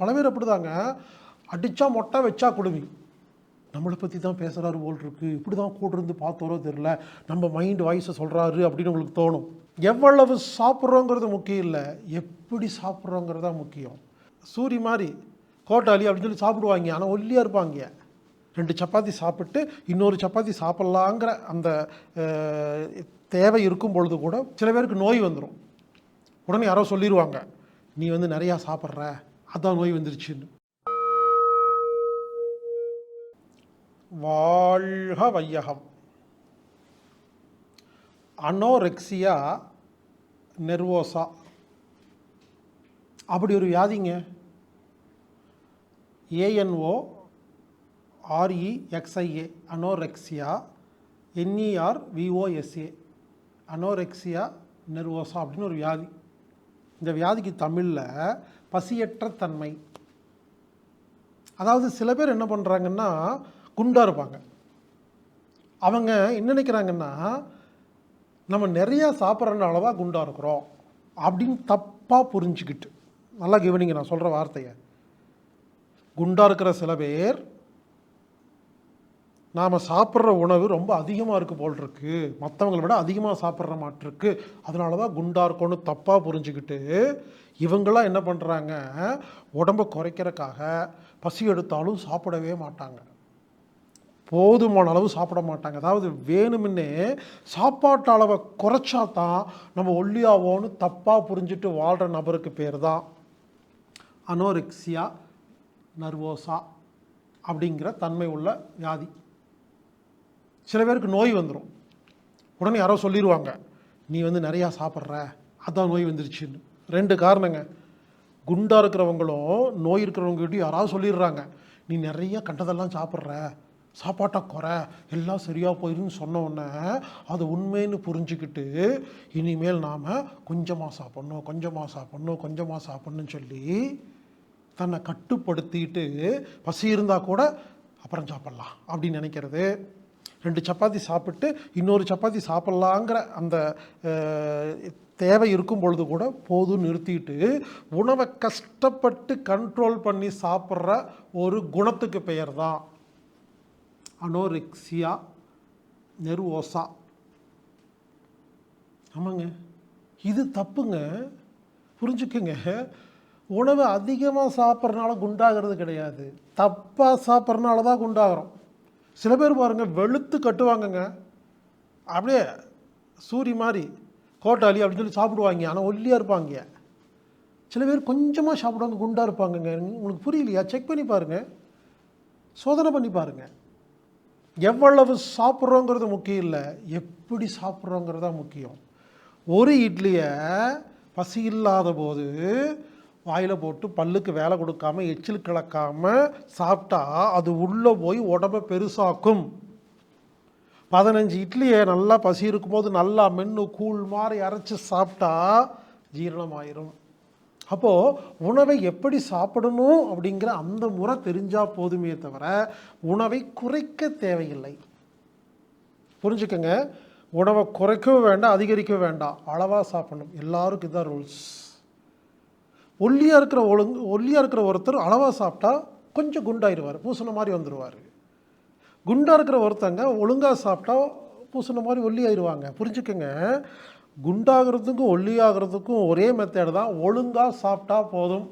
பல பேர் அப்படிதாங்க. அடித்தா மொட்டை வச்சா குடுமி. நம்மளை பற்றி தான் பேசுகிறாரு போல் இருக்கு. இப்படி தான் கூட இருந்து பார்த்தோரோ தெரில நம்ம மைண்ட் வாய்ஸை சொல்கிறாரு அப்படின்னு உங்களுக்கு தோணும். எவ்வளவு சாப்பிட்றோங்கிறது முக்கியம் இல்லை. எப்படி சாப்பிட்றோங்கிறது தான் முக்கியம். சூரி மாதிரி கோட்டாளி அப்படின்னு சொல்லி சாப்பிடுவாங்க. ஆனால் ஒல்லியாக இருப்பாங்க. ரெண்டு சப்பாத்தி சாப்பிட்டு இன்னொரு சப்பாத்தி சாப்பிட்லாங்கிற அந்த தேவை இருக்கும் பொழுது கூட சில பேருக்கு நோய் வந்துடும் உடனே யாரோ சொல்லிடுவாங்க நீ வந்து நிறையா சாப்பிட்ற. அதான் நோய் வந்துருச்சுன்னு. வாழ்க வையகம். Anorexia nervosa. அப்படி ஒரு வியாதிங்க. A N O R E X I A anorexia N E R V O S A anorexia nervosa அப்படின்னு ஒரு வியாதி. இந்த வியாதிக்கு தமிழில் பசியற்ற தன்மை. அதாவது சில பேர் என்ன பண்ணுறாங்கன்னா குண்டாக இருப்பாங்க. அவங்க என்ன நினைக்கிறாங்கன்னா நம்ம நிறையா சாப்பிட்றனால தான் குண்டாக இருக்கிறோம் அப்படின்னு தப்பாக புரிஞ்சுக்கிட்டு. நல்லா கவனிங்க நான் சொல்கிற வார்த்தையை. குண்டாக இருக்கிற சில பேர் நாம் சாப்பிட்ற உணவு ரொம்ப அதிகமாக இருக்குது போல் இருக்கு மற்றவங்களை விட அதிகமாக சாப்பிட்ற மாட்டிருக்கு அதனால தான் குண்டாக இருக்கோன்னு தப்பாக புரிஞ்சுக்கிட்டு இவங்களாம் என்ன பண்ணுறாங்க உடம்பை குறைக்கிறக்காக பசி எடுத்தாலும் சாப்பிடவே மாட்டாங்க. போதுமான அளவு சாப்பிட மாட்டாங்க. அதாவது வேணுமுன்னே சாப்பாட்டு அளவை குறைச்சா தான் நம்ம ஒல்லியாவோன்னு தப்பாக புரிஞ்சுட்டு வாழ்கிற நபருக்கு பேர் தான் அனோரெக்சியா நர்வோசா அப்படிங்கிற தன்மை உள்ள வியாதி. சில பேருக்கு நோய் வந்துடும் உடனே யாரோ சொல்லிடுவாங்க நீ வந்து நிறையா சாப்பிட்ற அதான் நோய் வந்துருச்சுன்னு. ரெண்டு காரணங்க. குண்டாக இருக்கிறவங்களும் நோய் இருக்கிறவங்ககிட்டயும் யாராவது சொல்லிடுறாங்க நீ நிறைய கண்டதெல்லாம் சாப்பிட்ற சாப்பாட்டை குறை எல்லாம் சரியாக போயிருன்னு சொன்ன உடனே அது உண்மைன்னு புரிஞ்சுக்கிட்டு இனிமேல் நாம் கொஞ்சமாக சாப்பிட்ணும் கொஞ்சமாக சாப்பிட்ணும் கொஞ்சமாக சாப்பிட்ணுன்னு சொல்லி தன்னை கட்டுப்படுத்திட்டு பசி இருந்தால் கூட அப்புறம் சாப்பிட்லாம். அப்படின்னு நினைக்கிறது. ரெண்டு சப்பாத்தி சாப்பிட்டு இன்னொரு சப்பாத்தி சாப்பிட்லாங்கிற அந்த தேவை இருக்கும் பொழுது கூட போதும் நிறுத்திட்டு உணவை கஷ்டப்பட்டு கண்ட்ரோல் பண்ணி சாப்பிட்ற ஒரு குணத்துக்கு பெயர் தான் அனோரெக்சியா நெருவோசா ஆமாங்க. இது தப்புங்க. புரிஞ்சுக்குங்க. உணவு அதிகமாக சாப்பிட்றனால குண்டாகிறது கிடையாது. தப்பாக சாப்பிட்றனால தான் குண்டாகிறோம். சில பேர் பாருங்கள் வெளுத்து கட்டுவாங்கங்க. அப்படியே சூரி மாதிரி கோட்டாளி அப்படின்னு சொல்லி சாப்பிடுவாங்க. ஆனால் ஒல்லியாக இருப்பாங்க. சில பேர் கொஞ்சமாக சாப்பிடுவாங்க குண்டாக இருப்பாங்கங்க. உங்களுக்கு புரியலையா? செக் பண்ணி பாருங்கள் சோதனை பண்ணி பாருங்கள் எவ்வளவு சாப்பிட்றோங்கிறது முக்கியம் இல்லை. எப்படி சாப்பிட்றோங்கிறது தான் முக்கியம். ஒரு இட்லியை பசி இல்லாத போது வாயில் போட்டு பல்லுக்கு வேலை கொடுக்காம எச்சில் கிளக்காம சாப்பிட்டா அது உள்ளே போய் உடம்பை பெருசாக்கும். பதினஞ்சு இட்லியை நல்லா பசி இருக்கும்போது நல்லா மென்று கூழ் மாதிரி அரைச்சி சாப்பிட்டா ஜீரணமாயிரும். அப்போது உணவை எப்படி சாப்பிடணும் அப்படிங்கிற அந்த முறை தெரிஞ்சால் போதுமே தவிர உணவை குறைக்க தேவையில்லை. புரிஞ்சுக்கங்க? உணவை குறைக்கவும் வேண்டாம் அதிகரிக்கவும் வேண்டாம். அளவாக சாப்பிடணும். எல்லாருக்கும் இதுதான் ரூல்ஸ் ஒல்லியாக இருக்கிற ஒழுங்கு ஒல்லியாக இருக்கிற ஒருத்தர் அளவாக சாப்பிட்டா கொஞ்சம் குண்டாயிடுவார் பூசண மாதிரி வந்துடுவார் குண்டாக இருக்கிற ஒருத்தங்க ஒழுங்காக சாப்பிட்டா பூசண மாதிரி ஒல்லி ஆயிடுவாங்க குண்டாகிறதுக்கும் ஒல்லியாகிறதுக்கும் ஒரே மெத்தேடு தான் ஒழுங்காக சாப்பிட்டா போதும்.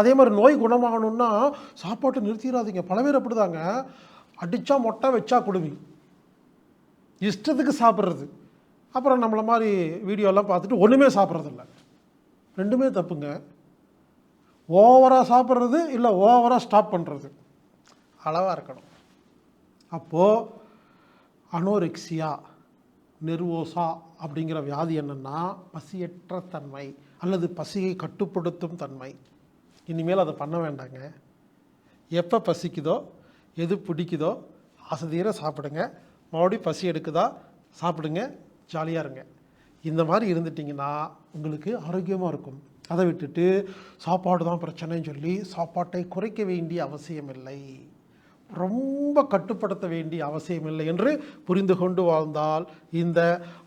அதே மாதிரி நோய் குணமாகணும்னா சாப்பாட்டை நிறுத்திடாதீங்க. பல பேர் அப்படிதாங்க. அடித்தா மொட்டை வச்சா குடுமி இஷ்டத்துக்கு சாப்பிட்றது. அப்புறம் நம்மளை மாதிரி வீடியோலாம் பார்த்துட்டு ஒன்றுமே சாப்பிட்றதில்ல. ரெண்டுமே தப்புங்க. ஓவராக சாப்பிட்றது இல்லை ஓவராக ஸ்டாப் பண்ணுறது அளவாக இருக்கணும். அப்போது அனோரெக்சியா நெர்வோசா அப்படிங்கிற வியாதி என்னென்னா பசியற்ற தன்மை அல்லது பசியை கட்டுப்படுத்தும் தன்மை. இனிமேல் அதை பண்ண வேண்டாங்க. எப்போ பசிக்குதோ எது பிடிக்குதோ அசதியர சாப்பிடுங்க. மறுபடியும் பசி எடுக்குதா சாப்பிடுங்க. ஜாலியாக இருங்க. இந்த மாதிரி இருந்துட்டிங்கன்னா உங்களுக்கு ஆரோக்கியமாக இருக்கும். அதை விட்டுட்டு சாப்பாடு தான் பிரச்சனைன்னு சொல்லி சாப்பாட்டை குறைக்க வேண்டிய அவசியமில்லை. ரொம்ப கட்டுப்படுத்த வேண்டிய அவசியமில்லை என்று புரிந்து கொண்டு வாழ்ந்தால் இந்த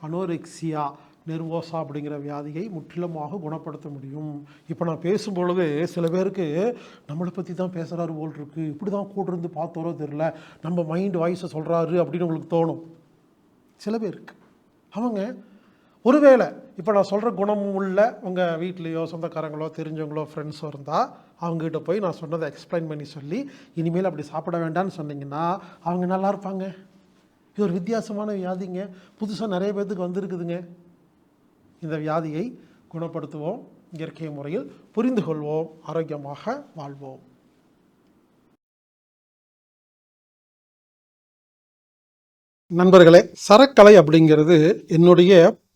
அனோரெக்சியா நெர்வோசா அப்படிங்கிற வியாதியை முற்றிலுமாக குணப்படுத்த முடியும். இப்போ நான் பேசும்பொழுது சில பேருக்கு நம்மளை பற்றி தான் பேசுகிறாரு போல் இருக்கு. இப்படி தான் கூட இருந்து பார்த்தோரோ தெரில நம்ம மைண்ட் வாய்ஸை சொல்கிறாரு அப்படின்னு உங்களுக்கு தோணும். சில பேருக்கு. அவங்க ஒருவேளை இப்போ நான் சொல்கிற குணமும் உள்ள உங்கள் வீட்லேயோ சொந்தக்காரங்களோ தெரிஞ்சவங்களோ ஃப்ரெண்ட்ஸோ இருந்தால் அவங்ககிட்ட போய் நான் சொன்னதை எக்ஸ்பிளைன் பண்ணி சொல்லி இனிமேல் அப்படி சாப்பிட வேண்டாம்னு சொன்னீங்கன்னா அவங்க நல்லா இருப்பாங்க. இது ஒரு வித்தியாசமான வியாதிங்க. புதுசாக நிறைய பேர்த்துக்கு வந்திருக்குதுங்க. இந்த வியாதியை குணப்படுத்துவோம். இயற்கை முறையில் புரிந்து கொள்வோம். ஆரோக்கியமாக வாழ்வோம். நண்பர்களே சரக்கலை அப்படிங்கிறது என்னுடைய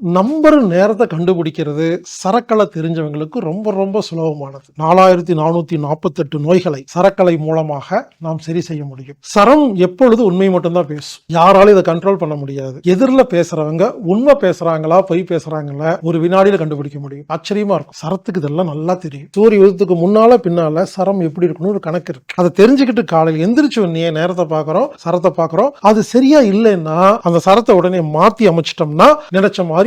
நம்பர் நேரத்தை கண்டுபிடிக்கிறது சரக்கலை தெரிஞ்சவங்களுக்கு ரொம்ப ரொம்ப சுலபமானது. நாலாயிரத்தி நானூற்றி நாற்பத்தெட்டு நோய்களை சரக்கலை மூலமாக நாம் சரி செய்ய முடியும். சரம் எப்பொழுது உண்மை மட்டும்தான் பேசும். யாராலும் இதை கண்ட்ரோல் பண்ண முடியாது. எதிரில் பேசுறவங்க உண்மை பேசுறாங்களா பொய் பேசுறாங்களா ஒரு வினாடியில் கண்டுபிடிக்க முடியும். ஆச்சரியமா இருக்கும். சரத்துக்கு இதெல்லாம் நல்லா தெரியும். சூரிய உதயத்துக்கு முன்னால பின்னால சரம் எப்படி இருக்கணும் ஒரு கணக்கு இருக்கு. அதை தெரிஞ்சுக்கிட்டு காலையில் எந்திரிச்சு உடனே நேரத்தை பார்க்குறோம் சரத்தை பார்க்குறோம். அது சரியா இல்லைன்னா அந்த சரத்தை உடனே மாற்றி அமைச்சிட்டோம்னா நினைச்ச மாதிரி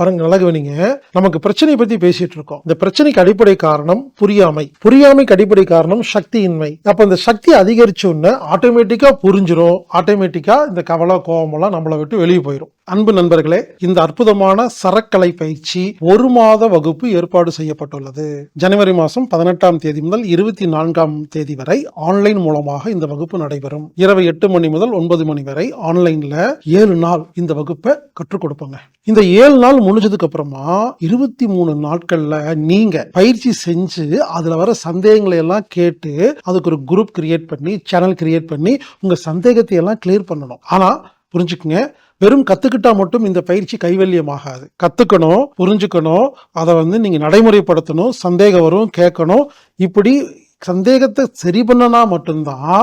பாருங்க நல்லா கவனிங்க நமக்கு பிரச்சனையை பத்தி பேசிட்டு இருக்கோம். இந்த பிரச்சனைக்கு அடிப்படை காரணம் புரியாமை. புரியாமைக்கு அடிப்படை காரணம் சக்தியின்மை. அப்ப இந்த சக்தி அதிகரிச்ச உடனே ஆட்டோமேட்டிக்கா புரிஞ்சிடும் ஆட்டோமேட்டிக்கா இந்த கவலை கோபமெல்லாம் நம்மளை விட்டு வெளியே போயிடும் அன்பு நண்பர்களே இந்த அற்புதமான சரக்கலை பயிற்சி ஒரு மாத வகுப்பு ஏற்பாடு செய்யப்பட்டுள்ளது. ஜனவரி மாதம் பதினெட்டாம் தேதி முதல் இருபத்தி நான்காம் தேதி வரை ஆன்லைன் மூலமாக இந்த வகுப்பு நடைபெறும். இரவு எட்டு மணி முதல் ஒன்பது மணி வரை ஆன்லைன்ல ஏழு நாள் இந்த வகுப்பை கற்றுக் கொடுப்போங்க. இந்த ஏழு நாள் முடிஞ்சதுக்கு அப்புறமா இருபத்தி மூணு நாட்கள்ல நீங்க பயிற்சி செஞ்சு அதுல வர சந்தேகங்களை எல்லாம் கேட்டு அதுக்கு ஒரு குரூப் கிரியேட் பண்ணி சேனல் கிரியேட் பண்ணி உங்க சந்தேகத்தை எல்லாம் கிளியர் பண்ணணும். ஆனா புரிஞ்சுக்குங்க. வெறும் கத்துக்கிட்டா மட்டும் இந்த பயிற்சி கைவல்யமாகாது. கத்துக்கணும் புரிஞ்சுக்கணும் அதை வந்து நீங்க நடைமுறைப்படுத்தணும் சந்தேகம் வரும் கேட்கணும். இப்படி சந்தேகத்தை சரி பண்ணனா மட்டும்தான்